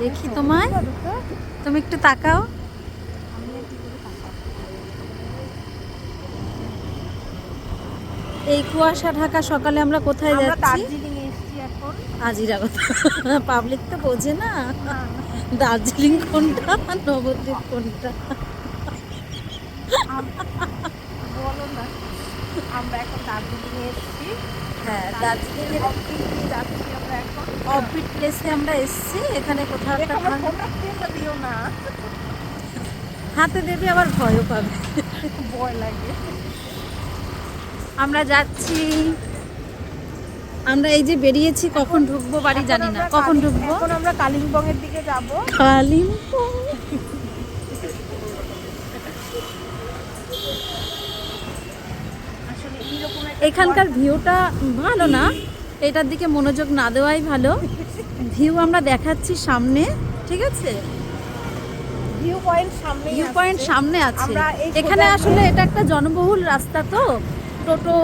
দেখি তোমায়। তুমি একটু তাকাও। এই কুয়াশা ঢাকা সকালে আমরা কোথায় যাচ্ছি? আজিরা কথা পাবলিক তো বোঝে না। দার্জিলিং কোনটা নবদ্বীপ কোনটা? বলো না। আমরা এখন দার্জিলিং এসেছি। হ্যাঁ দার্জিলিং দার্জিলিং আমরা অফবিট প্লেসে আমরা এসেছি এখানে কোথাও একটা দেখো আমার থাম- ফোনটা ফেলে দিও না। হাতে দেবে আবার ভয়ও পাবে। ভয় লাগে। আমরা যাচ্ছি। আমরা এই যে বেরিয়েছি কখন ঢুকবো বাড়ি জানি না। কখন ঢুকবো? আমরা কালিম্পং এর দিকে যাব। কালিম্পং আসলে এইরকম একটা এখানকার ভিউটা ভালো না। এটার দিকে মনোযোগ না দেওয়াই ভালো। ভিউ আমরা দেখাচ্ছি সামনে ঠিক আছে? ভিউ পয়েন্ট সামনে ভিউ পয়েন্ট সামনে আছে। এখানে আসলে এটা একটা জনবহুল রাস্তা তো। টোটো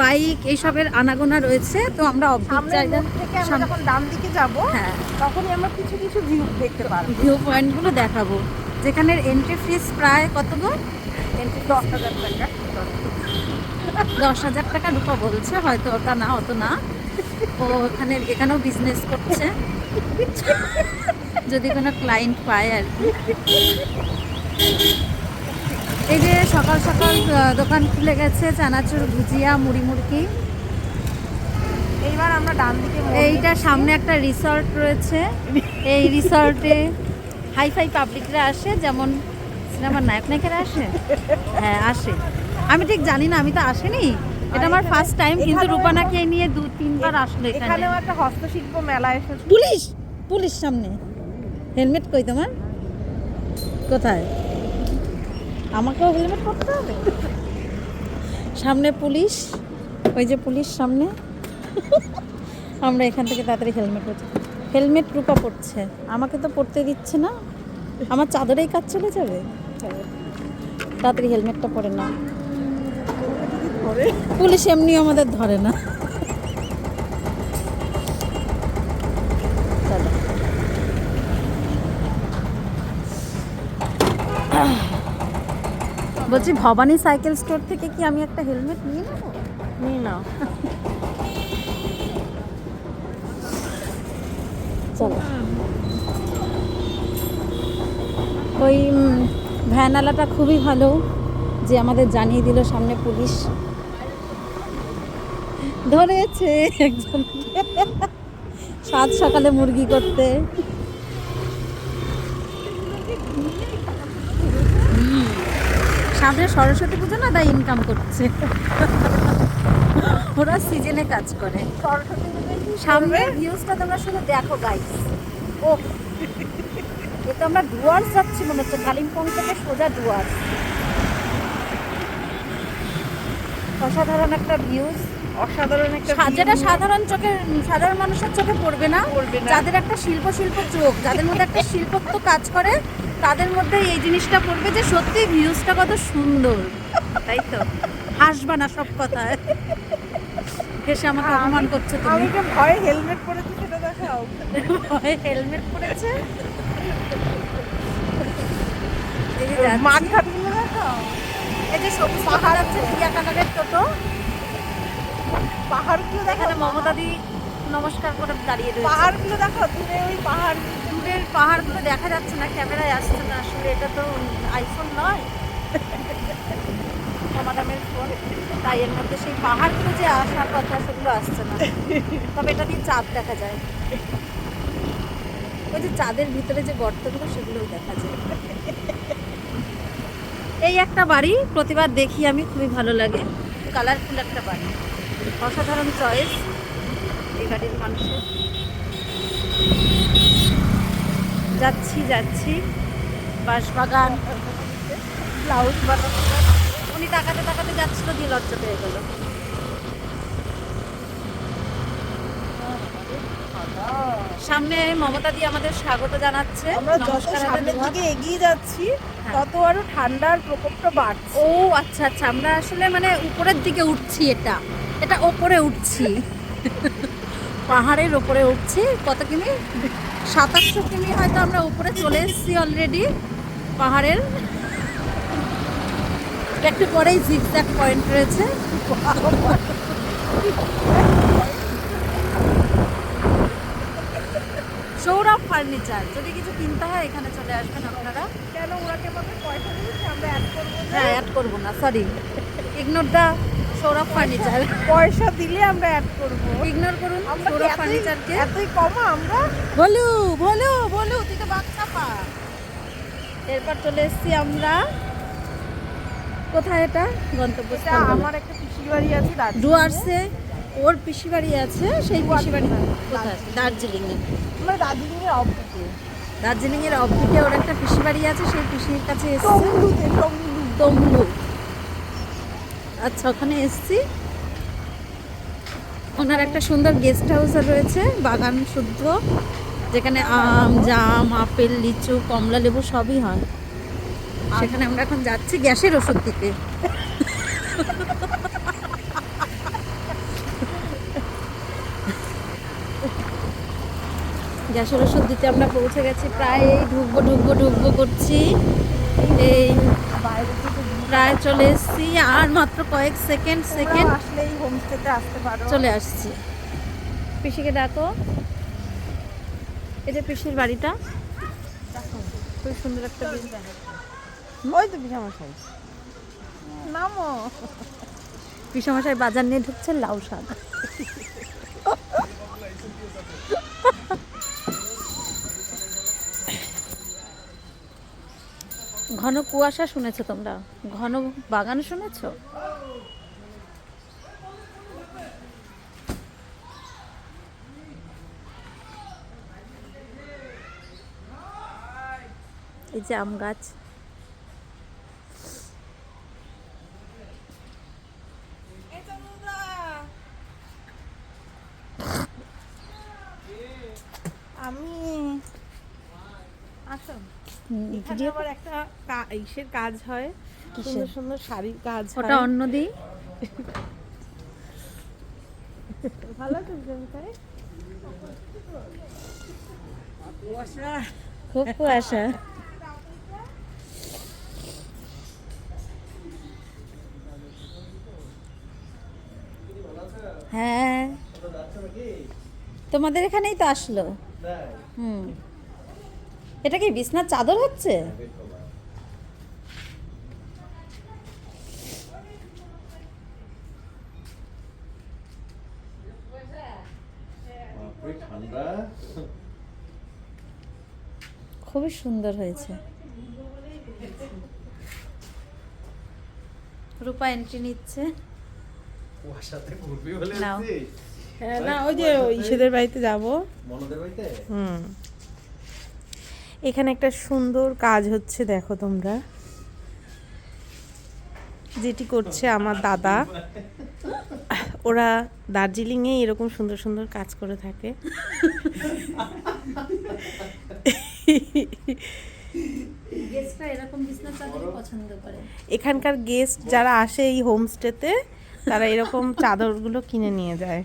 বাইক এইসবের আনাগোনা রয়েছে। তো আমরা সামনের জায়গা থেকে আমরা যখন ডান দিকে যাব হ্যাঁ। তখনই আমরা কিছু কিছু ভিউ দেখতে পারব। ভিউ পয়েন্টগুলো দেখাবো। যেখানের এন্ট্রি ফিস প্রায় কত গো? এন্ট্রি দশ হাজার টাকা। দশ হাজার টাকা ঢুকা বলছে হয়তো ওটা না অত না। ও ওখানে এখানেও বিজনেস করছে। যদি কোনো ক্লায়েন্ট পায় আর কি। এই যে সকাল সকাল দোকান খুলে গেছে চানাচুর ভুজিয়া মুড়ি মুড়কি। এইবার আমরা ডান দিকে এইটা সামনে একটা রিসর্ট রয়েছে। এই রিসর্টে হাই ফাই পাবলিকরা আসে যেমন সিনেমার নায়ক নায়িকারা আসে? হ্যাঁ আসে। আমি ঠিক জানি না আমি তো আসেনি। এটা আমার ফার্স্ট টাইম কিন্তু রূপানাকে নিয়ে দু তিনবার আসলো এখানে। এখানেও একটা হস্তশিল্প মেলা এসেছে। পুলিশ! পুলিশ সামনে। হেলমেট কই তোমার? কোথায়? আমাকেও হেলমেট পরতে হবে? সামনে পুলিশ। ওই যে পুলিশ সামনে। আমরা এখান থেকে তাড়াতাড়ি হেলমেট পরছি। হেলমেট রূপা পড়ছে আমাকে তো পড়তে দিচ্ছে না। আমার চাদরেই কাজ চলে যাবে। তাড়াতাড়ি হেলমেটটা পরে না ধরে। পুলিশ এমনি আমাদের ধরে না। বলছি ভবানী সাইকেল স্টোর থেকে কি আমি একটা হেলমেট নিয়ে নেব? নিয়ে নাও। চলো। ওই উম, ভ্যানওয়ালাটা খুবই ভালো যে আমাদের জানিয়ে দিল সামনে পুলিশ। ধরেছে একজন। সাত সকালে মুরগি করতে। সামনে সরস্বতী পুজো না, তাই ইনকাম করছে। ওরা সিজনে কাজ করে। সামনে? ভিউজটা তোমরা শুধু দেখো গাইস ও এটা আমরা ডুয়ার্স যাচ্ছি মনে হচ্ছে কালিম্পং থেকে সোজা ডুয়ার্স অসাধারণ একটা ভিউজ অসাধারণ একটা যেটা সাধারণ চোখে সাধারণ মানুষের চোখে পড়বে না যাদের একটা শিল্প শিল্প চোখ যাদের মধ্যে একটা শিল্পত্ব কাজ করে তাদের মধ্যে এই জিনিসটা পড়বে যে সত্যি ভিউজটা কত সুন্দর। তাই তো। হাসবা না সব কথায়। হেসে আমাকে অপমান করছ তুমি। আমি যে ভয়ে হেলমেট পরেছি সেটা দেখাও হেলমেট পরেছে। মাঠ ঘাটগুলো দেখাও এই যে সবুজ পাহাড় আছে টিয়া কালারের টোটো। পাহাড়গুলো দেখাও মমতা দি নমস্কার করে দাঁড়িয়ে রয়েছে। পাহাড়গুলো দেখাও দূরে ওই পাহাড়। দূরের পাহাড়গুলো দেখা যাচ্ছে না ক্যামেরায় আসছে না। আসলে এটা তো আইফোন নয়। ম্যাডামের ফোন। তাই এর মধ্যে সেই পাহাড়গুলো যে আসার কথা সেগুলো আসছে না। তবে এটা দিয়ে চাঁদ দেখা যায়। ওই যে চাঁদের ভিতরে যে গর্তগুলো সেগুলোও দেখা যায়। এই একটা বাড়ি প্রতিবার দেখি আমি খুবই ভালো লাগে। কালারফুল একটা বাড়ি। অসাধারণ চয়েস এই বাড়ির মানুষের যাচ্ছি যাচ্ছি। বাঁশবাগান। ব্লাউজ বানানো উনি তাকাতে তাকাতে যাচ্ছিল দিয়ে লজ্জা পেয়ে গেল। সামনে মমতা দিয়ে আমাদের স্বাগত জানাচ্ছে। আমরা যত সামনের দিকে এগিয়ে যাচ্ছি হ্যাঁ। তত আরও ঠান্ডার প্রকোপটা বাড়ছে। ও আচ্ছা আচ্ছা। আমরা আসলে মানে উপরের দিকে উঠছি এটা। এটা ওপরে উঠছি। পাহাড়ের ওপরে উঠছি। কত কিমি? সাতাশশো কিমি হয়তো আমরা উপরে চলে এসেছি অলরেডি পাহাড়ের। একটু পরেই জিগজ্যাগ পয়েন্ট রয়েছে। সৌরভ ফার্নিচার যদি কিছু কিনতে হয় এখানে চলে আসবেন আপনারা। কেন আমাদের পয়সা দিয়েছে? আমরা অ্যাড করব হ্যাঁ অ্যাড করব না sorry ignore the Sourav furniture. পয়সা দিলে আমরা অ্যাড করব। ইগনোর করুন সৌরভ ফার্নিচারকে। এতই কমা আমরা? বলু বলু বলু তুই তো বাচ্চা পা এরপর চলে এসেছি আমরা। কোথায় এটা? গন্তব্য এটা আমার একটা পিসির বাড়ি আছে। ডুয়ার্সে। ওর পিসি বাড়ি আছে সেই পিসি বাড়ি কোথায়? দার্জিলিংয়ে। আমরা দার্জিলিংয়ের অপোজিটে দার্জিলিংয়ের অবদিকে ওর একটা পিসি বাড়ি আছে সেই পিসির কাছে এসেছি। টঙ্গু তমলু। আচ্ছা ওখানে এসছি। ওনার একটা সুন্দর গেস্ট হাউস রয়েছে, বাগান শুদ্ধ, যেখানে আম, জাম, আপেল, লিচু, কমলা, লেবু সবই হয়। সেখানে আমরা এখন যাচ্ছি গ্যাসের ওষুধ দিতে। গ্যাসের ওষুধ দিতে আমরা পৌঁছে গেছি, প্রায় ঢুকবো ঢুকবো ঢুকবো করছি। এই বাইরে প্রায় চলে এসেছি আর মাত্র কয়েক সেকেন্ড সেকেন্ড। তোমরাও আসলে এই হোমস্টেতে আসতে পারো। চলে আসছি। পিসিকে ডাকো। এটা পিসির বাড়িটা। খুব সুন্দর একটা বিল ওই তো বিশামশাই নামো পিসামশাই বাজার নিয়ে ঢুকছে লাউ শাক। ঘন কুয়াশা শুনেছো তোমরা? ঘন বাগান শুনেছো? এই যে আম গাছ। আমি এখানে আবার একটা ইসের কাজ হয়। সুন্দর সুন্দর শাড়ির কাজ ওটা অন্য দিই। ভালো আছে খুব কুয়াশা। হ্যাঁ। তোমাদের এখানেই তো আসলো। হুম। এটা কি বিছনার চাদর হচ্ছে? খুবই সুন্দর হয়েছে। রূপা এন্ট্রি নিচ্ছে। হ্যাঁ না ওই যে ইসেদের বাড়িতে যাব। মনদের বাড়িতে? হুম। এখানে একটা সুন্দর কাজ হচ্ছে দেখো তোমরা। যেটি করছে আমার দাদা। ওরা দার্জিলিংয়ে এরকম সুন্দর সুন্দর কাজ করে থাকে। এখানকার গেস্ট যারা আসে এই হোমস্টেতে তারা এরকম চাদরগুলো কিনে নিয়ে যায়।